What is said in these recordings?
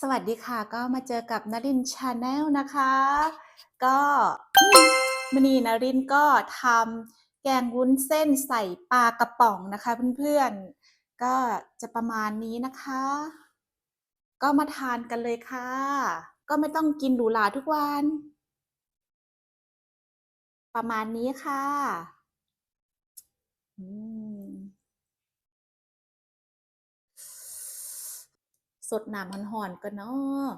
สวัสดีค่ะ ก็มาเจอกับนรินชาแนลนะคะ ก็มณีนรินก็ทำแกงวุ้นเส้นใส่ปลากระป๋องนะคะเพื่อนๆ ก็จะประมาณนี้นะคะ ก็มาทานกันเลยค่ะ ก็ไม่ต้องกินหรูหราทุกวัน ประมาณนี้ค่ะ อืม สดน้ำหอนๆกันเนาะ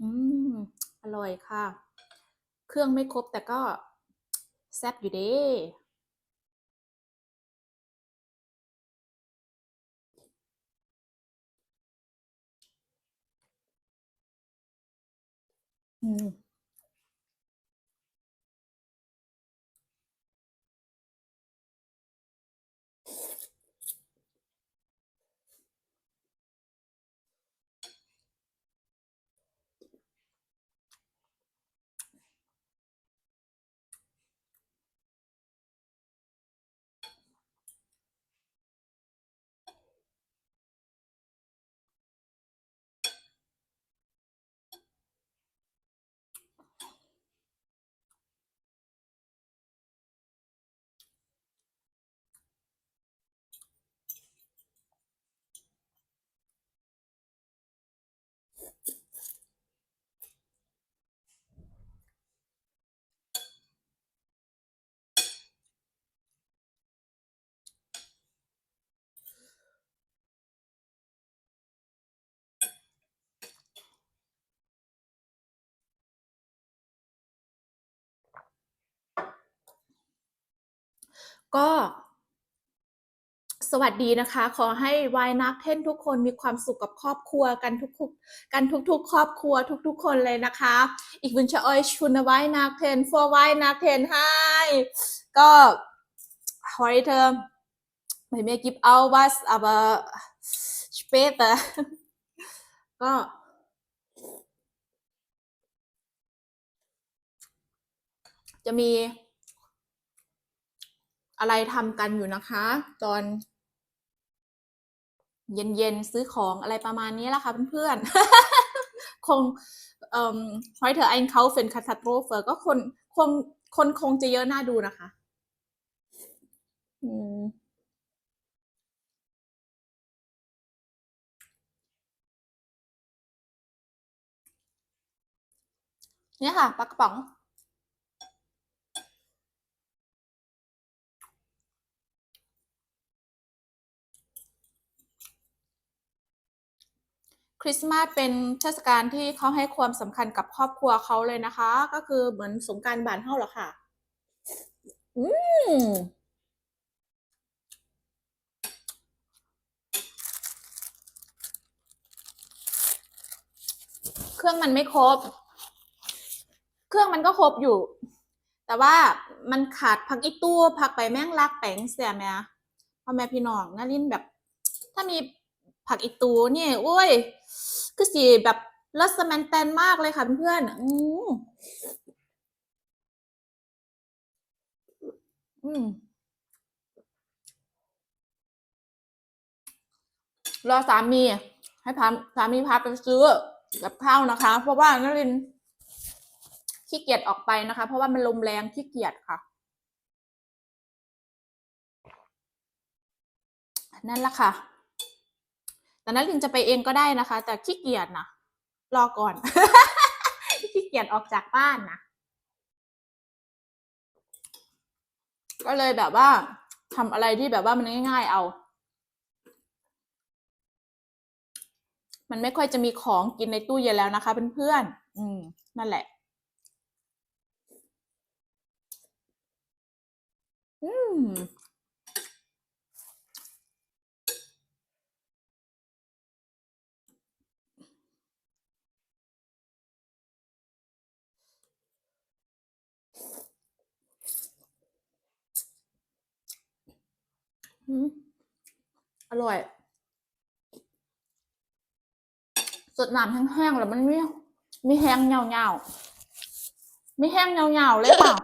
อืม อร่อยค่ะ เครื่องไม่ครบแต่ก็แซ่บอยู่เด้อืม ก็ สวัสดีนะคะ ขอให้วายนักเท่นทุกคนมีความสุขกับครอบครัวกันทุกๆกันทุก ๆ ครอบครัวทุก ๆ คนเลยนะคะอีกวินชออยชุนวายนักเทนฟัววายนักเทนให้ก็ฮอริเทอร์ไม่เมกิบเอาบัสอับสเปตก็จะมี อะไรทำกันอยู่นะคะ ตอน เย็นๆซื้อของอะไรประมาณนี้แหละค่ะเพื่อนๆ คงเอ่อ heute einkaufen Katastrophe ก็คนคงคนคงจะเยอะน่าดูนะคะ อืมเนี่ยค่ะปลากระป๋อง คริสต์มาสเป็นเทศกาลที่เขาให้ความสำคัญกับครอบครัวเขาเลยนะคะ ก็คือเหมือนสงกานต์บ้านเฮาหละค่ะ อืมเครื่องมันไม่ครบ เครื่องมันก็ครบอยู่ แต่ว่ามันขาดผักอีตู้ผักใบแมงลักแปงเสียแม่พ่อแม่พี่น้องน่ารินแบบ ถ้ามี ผักอีตูเนี่ยโอ้ยคือสีแบบรสแมนแตนมากเลยค่ะเพื่อนอืมอืมรอสามี ให้พาสามีพาไปซื้อกับข้าวนะคะ เพราะว่านรินขี้เกียจออกไปนะคะ เพราะว่ามันลมแรงขี้เกียจค่ะ นั่นแหละค่ะ แต่นรินทร์จะไปเองก็ได้นะคะ แต่ขี้เกียจนะรอก่อน ขี้เกียจออกจากบ้านนะก็เลยแบบว่าทำอะไรที่แบบว่ามันง่าย ๆ เอา มันไม่ค่อยจะมีของกินในตู้เย็นแล้วนะคะเพื่อนๆอืม นั่นแหละ อืม อร่อย สดน้ำแห้งๆแล้วมันมีมีแห้งเงาๆมีแห้งเงาๆเลยค่ะ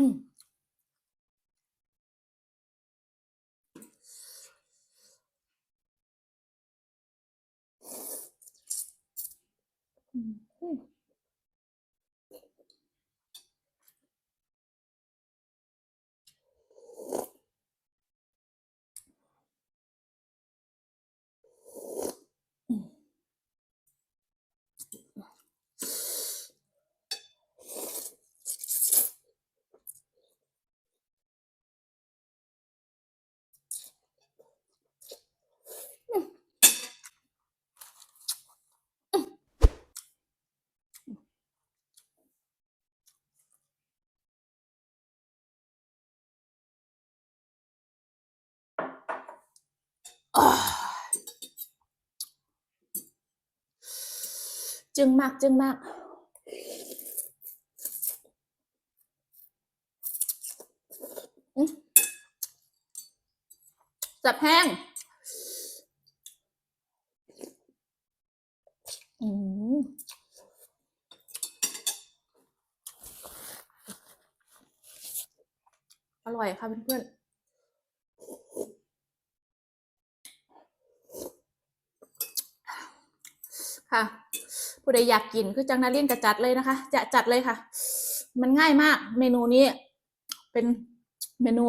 อืมอื จึงมากจึงมากจับแห้ง อืมอร่อยค่ะเพื่อนๆ ค่ะ ผู้ใดอยากกินคือจังนาเลี่ยนกระจัดเลยนะคะ จะจัดเลยค่ะ มันง่ายมาก เมนูนี้เป็นเมนู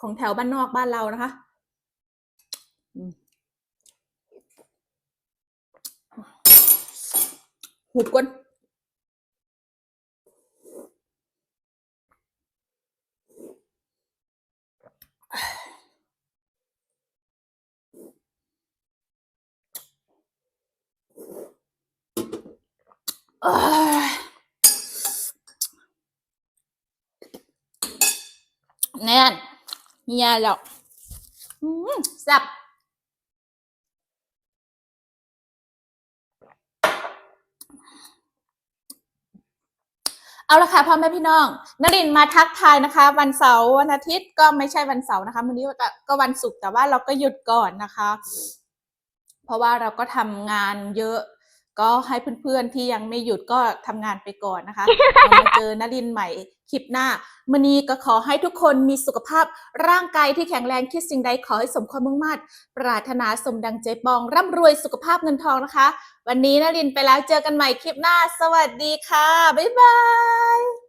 ของแถวบ้านนอกบ้านเรานะคะหุบก้น แน่นเฮียแล้วอืมแซ่บเอาละค่ะพ่อแม่พี่น้องนรินมาทักทายนะคะ วันเสาร์วันอาทิตย์ก็ไม่ใช่วันเสาร์นะคะวันนี้ก็ก็วันศุกร์แต่ว่าเราก็หยุดก่อนนะคะ เพราะว่าเราก็ทำงานเยอะ ก็ให้เพื่อนๆที่ยังไม่หยุดก็ทำงานไปก่อนนะคะเรามาเจอนรินทร์ใหม่คลิปหน้ามื่อนี้ก็ขอให้ทุกคนมีสุขภาพร่างกายที่แข็งแรงคิดสิ่งใดขอให้สมความมุ่งมั่นปรารถนาสมดังใจปองร่ำรวยสุขภาพเงินทองนะคะ วันนี้นรินทร์ไปแล้วเจอกันใหม่คลิปหน้า สวัสดีค่ะ บ๊ายบาย